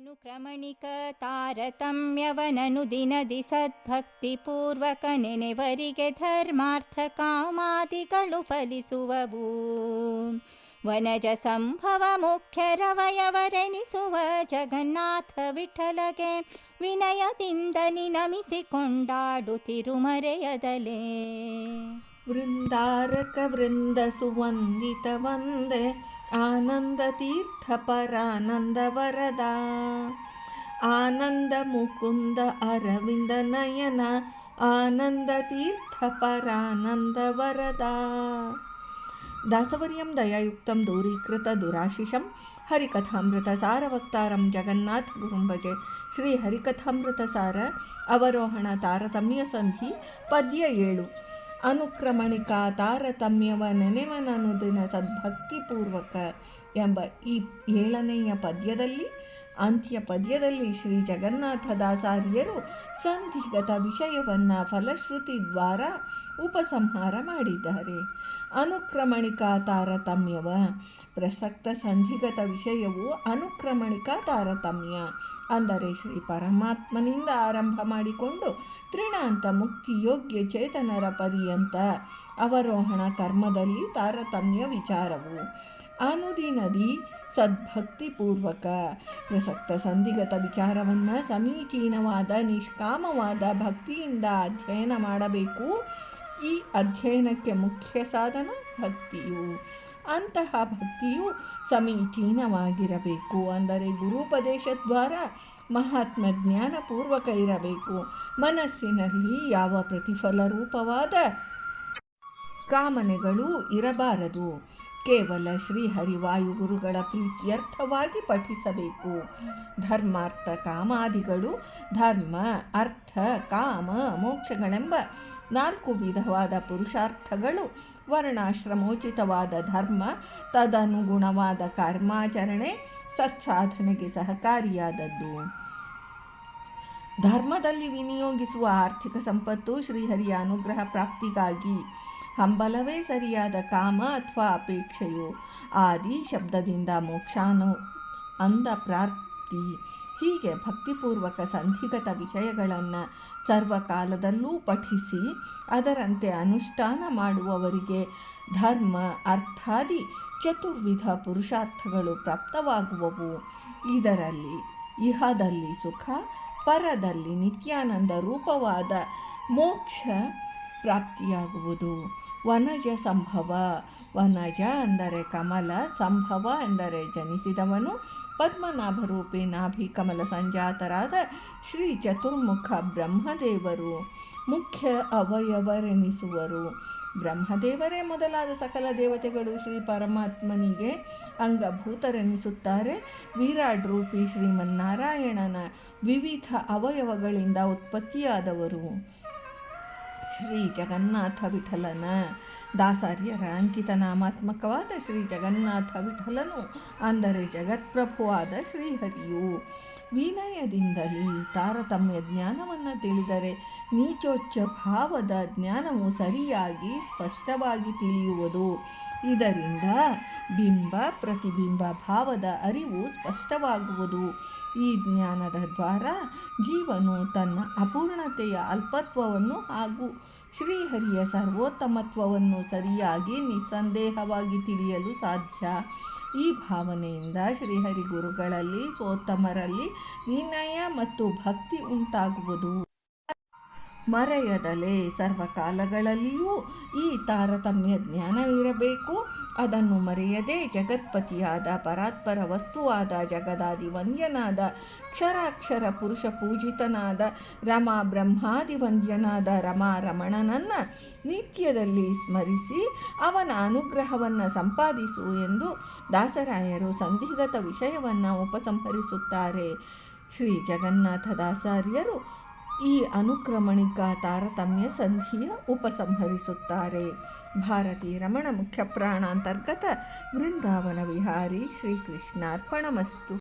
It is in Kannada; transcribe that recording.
ಅನುಕ್ರಮಣಿಕ ತಾರತಮ್ಯವನನು ದಿನದಿ ಸದ್ಭಕ್ತಿಪೂರ್ವಕ ನೆನೆವರಿಗೆ ಧರ್ಮಾರ್ಥ ಕಾಮಾದಿಗಳು ಫಲಿಸುವವು ವನಜ ಸಂಭವ ಮುಖ್ಯರವಯವರೆನಿಸುವ ಜಗನ್ನಾಥ ವಿಠಲಗೆ ವಿನಯದಿಂದ ನಿನಮಿಸಿಕೊಂಡಾಡು ತಿರುಮರೆಯದಲೇ ವೃಂದಾರಕ ವೃಂದ ಸುವಂದಿತ ವಂದೆ ದಯಾಯುಕ್ತಂ ದೂರೀಕೃತ ದುರಾಶಿಷಂ ಹರಿಕಥಾಮೃತ ಸಾರವಕ್ತಾರಂ ಜಗನ್ನಾಥ ಗುರುಂಬಜೆ ಶ್ರೀ ಹರಿಕಥಾಮೃತ ಸಾರ ಅವರೋಹಣ ತಾರತಮ್ಯ ಸಂಧಿ ಪದ್ಯ ಏಳು. ಅನುಕ್ರಮಣಿಕ ತಾರತಮ್ಯವ ನೆನೆವನನುದಿನ ಸದ್ಭಕ್ತಿಪೂರ್ವಕ ಎಂಬ ಈ ಏಳನೆಯ ಪದ್ಯದಲ್ಲಿ ಅಂತ್ಯ ಪದ್ಯದಲ್ಲಿ ಶ್ರೀ ಜಗನ್ನಾಥದಾಸಾರ್ಯರು ಸಂಧಿಗತ ವಿಷಯವನ್ನು ಫಲಶ್ರುತಿ ದ್ವಾರ ಉಪಸಂಹಾರ ಮಾಡಿದ್ದಾರೆ. ಅನುಕ್ರಮಣಿಕಾ ತಾರತಮ್ಯವ. ಪ್ರಸಕ್ತ ಸಂಧಿಗತ ವಿಷಯವು ಅನುಕ್ರಮಣಿಕಾ ತಾರತಮ್ಯ. ಅಂದರೆ ಶ್ರೀ ಪರಮಾತ್ಮನಿಂದ ಆರಂಭ ಮಾಡಿಕೊಂಡು ತೃಣಾಂತ ಮುಕ್ತಿ ಯೋಗ್ಯ ಚೇತನರ ಪರ್ಯಂತ ಅವರೋಹಣ ಕರ್ಮದಲ್ಲಿ ತಾರತಮ್ಯ ವಿಚಾರವು. ಅನುದಿನದಿ ಸದ್ಭಕ್ತಿಪೂರ್ವಕ ಪ್ರಸಕ್ತ ಸಂಧಿಗತ ವಿಚಾರವನ್ನು ಸಮೀಚೀನವಾದ, ನಿಷ್ಕಾಮವಾದ ಭಕ್ತಿಯಿಂದ ಅಧ್ಯಯನ ಮಾಡಬೇಕು. ಈ ಅಧ್ಯಯನಕ್ಕೆ ಮುಖ್ಯ ಸಾಧನ ಭಕ್ತಿಯು. ಅಂತಹ ಭಕ್ತಿಯು ಸಮೀಚೀನವಾಗಿರಬೇಕು. ಅಂದರೆ ಗುರುಪದೇಶದ್ವಾರ ಮಹಾತ್ಮ ಜ್ಞಾನಪೂರ್ವಕ ಇರಬೇಕು. ಮನಸ್ಸಿನಲ್ಲಿ ಯಾವ ಪ್ರತಿಫಲ ರೂಪವಾದ ಕಾಮನೆಗಳು ಇರಬಾರದು. ಕೇವಲ ಶ್ರೀಹರಿವಾಯು ಗುರುಗಳ ಪ್ರೀತಿಯರ್ಥವಾಗಿ ಪಠಿಸಬೇಕು. ಧರ್ಮಾರ್ಥ ಕಾಮಾದಿಗಳು, ಧರ್ಮ, ಅರ್ಥ, ಕಾಮ, ಮೋಕ್ಷಗಳೆಂಬ ನಾಲ್ಕು ವಿಧವಾದ ಪುರುಷಾರ್ಥಗಳು, ವರ್ಣಾಶ್ರಮೋಚಿತವಾದ ಧರ್ಮ, ತದನುಗುಣವಾದ ಕರ್ಮಾಚರಣೆ ಸತ್ಸಾಧನೆಗೆ ಸಹಕಾರಿಯಾದದ್ದು. ಧರ್ಮದಲ್ಲಿ ವಿನಿಯೋಗಿಸುವ ಆರ್ಥಿಕ ಸಂಪತ್ತು ಶ್ರೀಹರಿಯ ಅನುಗ್ರಹ ಪ್ರಾಪ್ತಿಗಾಗಿ ಹಂಬಲವೇ ಸರಿಯಾದ ಕಾಮ ಅಥವಾ ಅಪೇಕ್ಷೆಯು ಆದಿ ಶಬ್ದದಿಂದ ಮೋಕ್ಷಾನು ಅಂದ ಪ್ರಾಪ್ತಿ. ಹೀಗೆ ಭಕ್ತಿಪೂರ್ವಕ ಸಂಧಿಗತ ವಿಷಯಗಳನ್ನು ಸರ್ವಕಾಲದಲ್ಲೂ ಪಠಿಸಿ, ಅದರಂತೆ ಅನುಷ್ಠಾನ ಮಾಡುವವರಿಗೆ ಧರ್ಮ, ಅರ್ಥಾದಿ, ಚತುರ್ವಿಧ ಪುರುಷಾರ್ಥಗಳು ಪ್ರಾಪ್ತವಾಗುವವು. ಇದರಲ್ಲಿ ಇಹದಲ್ಲಿ ಸುಖ, ಪರದಲ್ಲಿ ನಿತ್ಯಾನಂದ ರೂಪವಾದ ಮೋಕ್ಷ ಪ್ರಾಪ್ತಿಯಾಗುವುದು. ವನಜ ಸಂಭವ. ವನಜ ಅಂದರೆ ಕಮಲ, ಸಂಭವ ಎಂದರೆ ಜನಿಸಿದವನು. ಪದ್ಮನಾಭರೂಪಿ ನಾಭಿ ಕಮಲ ಸಂಜಾತರಾದ ಶ್ರೀ ಚತುರ್ಮುಖ ಬ್ರಹ್ಮದೇವರು. ಮುಖ್ಯ ಅವಯವರೆನಿಸುವರು. ಬ್ರಹ್ಮದೇವರೇ ಮೊದಲಾದ ಸಕಲ ದೇವತೆಗಳು ಶ್ರೀ ಪರಮಾತ್ಮನಿಗೆ ಅಂಗಭೂತರೆನಿಸುತ್ತಾರೆ. ವಿರಾಟ್ ರೂಪಿ ಶ್ರೀಮನ್ನಾರಾಯಣನ ವಿವಿಧ ಅವಯವಗಳಿಂದ ಉತ್ಪತ್ತಿಯಾದವರು. ಶ್ರೀ ಜಗನ್ನಾಥ ವಿಠಲನ. ದಾಸಾರ್ಯರ ಅಂಕಿತ ನಾಮಾತ್ಮಕವಾದ ಶ್ರೀ ಜಗನ್ನಾಥ ವಿಠಲನು. ಅಂದರೆ ಜಗತ್ಪ್ರಭುವಾದ ಶ್ರೀಹರಿಯು. ವಿನಯದಿಂದಲೇ ತಾರತಮ್ಯ ಜ್ಞಾನವನ್ನು ತಿಳಿದರೆ ನೀಚೋಚ್ಚ ಭಾವದ ಜ್ಞಾನವು ಸರಿಯಾಗಿ ಸ್ಪಷ್ಟವಾಗಿ ತಿಳಿಯುವುದು. ಇದರಿಂದ ಬಿಂಬ ಪ್ರತಿಬಿಂಬ ಭಾವದ ಅರಿವು ಸ್ಪಷ್ಟವಾಗುವುದು. ಈ ಜ್ಞಾನದ ದ್ವಾರ ಜೀವನು ತನ್ನ ಅಪೂರ್ಣತೆಯ ಅಲ್ಪತ್ವವನ್ನು ಹಾಗೂ ಶ್ರೀಹರಿಯ ಸರ್ವೋತ್ತಮತ್ವವನ್ನು ಸರಿಯಾಗಿ ನಿಸ್ಸಂದೇಹವಾಗಿ ತಿಳಿಯಲು ಸಾಧ್ಯ. ಈ ಭಾವನೆಯಿಂದ ಶ್ರೀಹರಿ ಗುರುಗಳಲ್ಲಿ ಸೋತ್ತಮರಲ್ಲಿ ವಿನಯ ಮತ್ತು ಭಕ್ತಿ ಉಂಟಾಗುವುದು. ಮರೆಯದಲೇ ಸರ್ವಕಾಲಗಳಲ್ಲಿಯೂ ಈ ತಾರತಮ್ಯ ಜ್ಞಾನವಿರಬೇಕು ಅದನ್ನು ಮರೆಯದೆ ಜಗತ್ಪತಿಯಾದ ಪರಾತ್ಪರ ವಸ್ತುವಾದ ಜಗದಾದಿ ವಂದ್ಯನಾದ ಕ್ಷರಾಕ್ಷರ ಪುರುಷ ಪೂಜಿತನಾದ ರಮಾ ಬ್ರಹ್ಮಾದಿ ವಂದ್ಯನಾದ ರಮಾ ರಮಣನನ್ನು ನಿತ್ಯದಲ್ಲಿ ಸ್ಮರಿಸಿ ಅವನ ಅನುಗ್ರಹವನ್ನು ಸಂಪಾದಿಸು ಎಂದು ದಾಸರಾಯರು ಸಂಧಿಗತ ವಿಷಯವನ್ನು ಉಪಸಂಹರಿಸುತ್ತಾರೆ. ಶ್ರೀ ಜಗನ್ನಾಥ ದಾಸಾರ್ಯರು ಈ ಅನುಕ್ರಮಣಿಕ ತಾರತಮ್ಯ ಸಂಧಿಯ ಉಪಸಂಹರಿಸುತ್ತಾರೆ. ಭಾರತೀ ರಮಣ ಮುಖ್ಯ ಪ್ರಾಣಾಂತರ್ಗತ ವೃಂದಾವನ ವಿಹಾರಿ ಶ್ರೀಕೃಷ್ಣಾರ್ಪಣಮಸ್ತು.